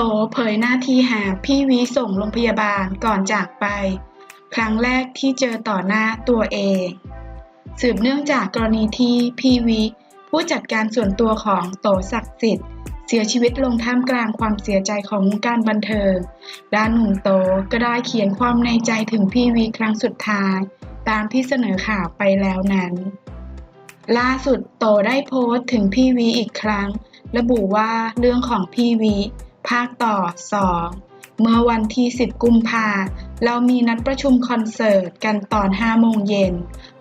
โตเผยหน้าที่หาพี่วีส่งโรงพยาบาลก่อนจากไป ครั้งแรกที่เจอต่อหน้าตัวเอง สืบเนื่องจากกรณีที่พี่วีผู้จัดการส่วนตัวของโตศักดิ์สิทธิ์ เสียชีวิตลงท่ามกลางความเสียใจของวงการบันเทิงด้านหนุ่มโตก็ได้เขียนความในใจถึงพี่วีครั้งสุดท้าย ตามที่เสนอข่าวไปแล้วนั้น ล่าสุดโตได้โพสต์ถึงพี่วีอีกครั้ง ระบุว่าเรื่องของพี่วี ภาคต่อ 2 เมื่อวันที่ 10 กุมภาเรามีนัดประชุมคอนเสิร์ตกันตอน 5 โมงเย็น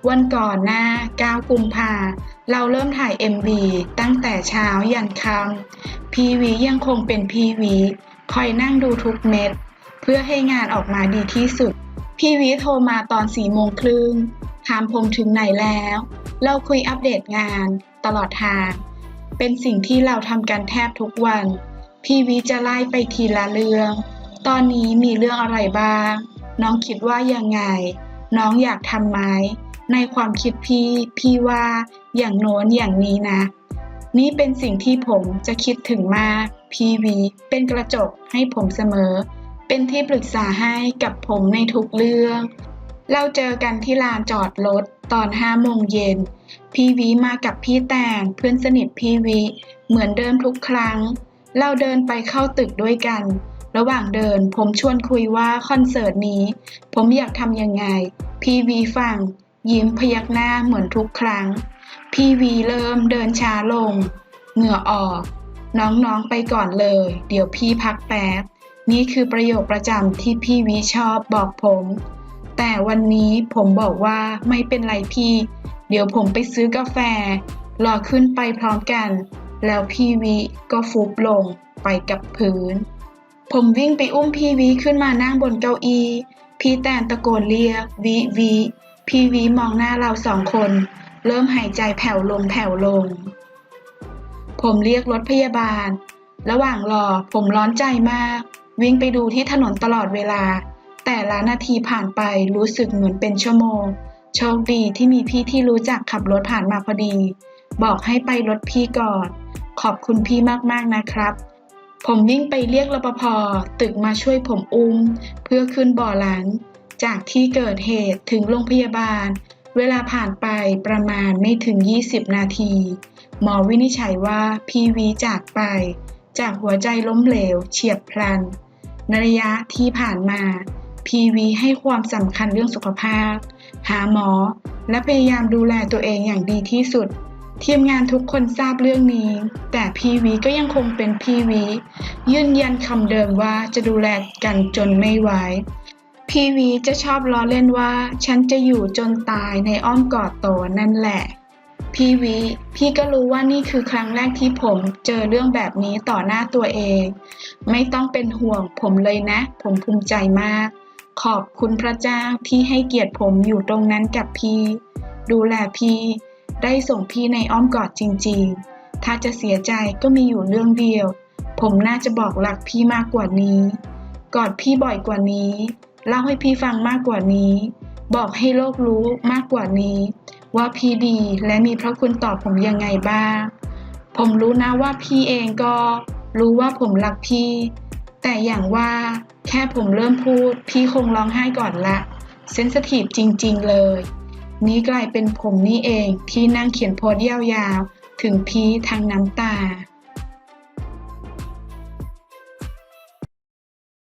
วันก่อนหน้า 9 กุมภาเราเริ่มถ่าย MV ตั้งแต่เช้ายันค่ำพีวียังคงเป็นพีวีคอยนั่งดูทุกเม็ด เพื่อให้งานออกมาดีที่สุด พี่วีโทรมาตอน4โมงครึ่งถามผมถึงไหนแล้ว เราคุยอัปเดตงานตลอดทาง เป็นสิ่งที่เราทำกันแทบทุกวัน พี่วีจะไล่ไปทีละเรื่อง ตอนนี้มีเรื่องอะไรบ้าง น้องคิดว่ายังไง น้องอยากทำไหม ในความคิดพี่ พี่ว่าอย่างโน้นอย่างนี้นะ นี่เป็นสิ่งที่ผมจะคิดถึงมาก พีวีเป็นกระจกให้ผมเสมอ เป็นที่ปรึกษาให้กับผมในทุกเรื่อง เราเจอกันที่ลานจอดรถตอนห้าโมงเย็น พี่วีมากับพี่แตงเพื่อนสนิทพี่วีเหมือนเดิมทุกครั้ง เราเดินไปเข้าตึกด้วยกัน ระหว่างเดินผมชวนคุยว่าคอนเสิร์ตนี้ ผมอยากทำยังไง พี่วีฟัง ยิ้มพยักหน้าเหมือนทุกครั้ง พี่วีเริ่มเดินช้าลง เหงื่อออก น้องๆไปก่อนเลย เดี๋ยวพี่พักแป๊บ นี่คือประโยคประจำที่พี่วีชอบบอกผม แต่วันนี้ผมบอกว่าไม่เป็นไรพี่ เดี๋ยวผมไปซื้อกาแฟรอขึ้นไปพร้อมกัน แล้วพี่วิก็ฟุบลงไปกับพื้น ผมวิ่งไปอุ้มพี่วิขึ้นมานั่งบนเก้าอี้ พี่แตนตะโกนเรียกวิวิพี่วิมองหน้าเราสองคน เริ่มหายใจแผ่วลงแผ่วลง ผมเรียกรถพยาบาล ระหว่างรอผมร้อนใจมาก วิ่งไปดูที่ถนนตลอดเวลา แต่ละนาทีผ่านไปรู้สึกเหมือนเป็นชั่วโมง โชคดีที่มีพี่ที่รู้จักขับรถผ่านมาพอดี บอกให้ไปรถพี่ก่อน ขอบคุณพี่มากๆนะครับ ผมวิ่งไปเรียกรปภตึกมาช่วยผมอุ้ม เพื่อขึ้นบ่อหลัง จากที่เกิดเหตุถึงโรงพยาบาล เวลาผ่านไปประมาณไม่ถึง 20 นาที หมอวินิจฉัยว่าพี่วีจากไป จากหัวใจล้มเหลว เฉียบพลันในระยะที่ผ่านมาพีวีให้ความสำคัญเรื่องสุขภาพ หาหมอ และพยายามดูแลตัวเองอย่างดีที่สุด ทีมงานทุกคนทราบเรื่องนี้ แต่พีวีก็ยังคงเป็นพีวียืนยันคำเดิมว่าจะดูแลกันจนไม่ไหวพีวีจะชอบล้อเล่นว่า ฉันจะอยู่จนตายในอ้อมกอดโตนั่นแหละพี่วิพี่ก็รู้ว่านี่คือครั้งแรกที่ผมเจอเรื่องแบบนี้ต่อหน้าตัวเอง ไม่ต้องเป็นห่วงผมเลยนะ ผมภูมิใจมาก ขอบคุณพระเจ้าที่ให้เกียรติผมอยู่ตรงนั้นกับพี่ ดูแลพี่ ได้ส่งพี่ในอ้อมกอดจริงๆ ถ้าจะเสียใจก็มีอยู่เรื่องเดียว ผมน่าจะบอกรักพี่มากกว่านี้ กอดพี่บ่อยกว่านี้ เล่าให้พี่ฟังมากกว่านี้ บอกให้โลกรู้มากกว่านี้ ว่าพี่ดีและมีพระคุณต่อผมยังไงบ้าง ผมรู้นะว่าพี่เองก็รู้ว่าผมรักพี่ แต่อย่างว่าแค่ผมเริ่มพูด พี่คงร้องไห้ก่อนละ เซนสทีฟจริง ๆ เลย นี้กลายเป็นผมนี่เองที่นั่งเขียนโพสต์ยาวๆ ถึงพีทางน้ำตา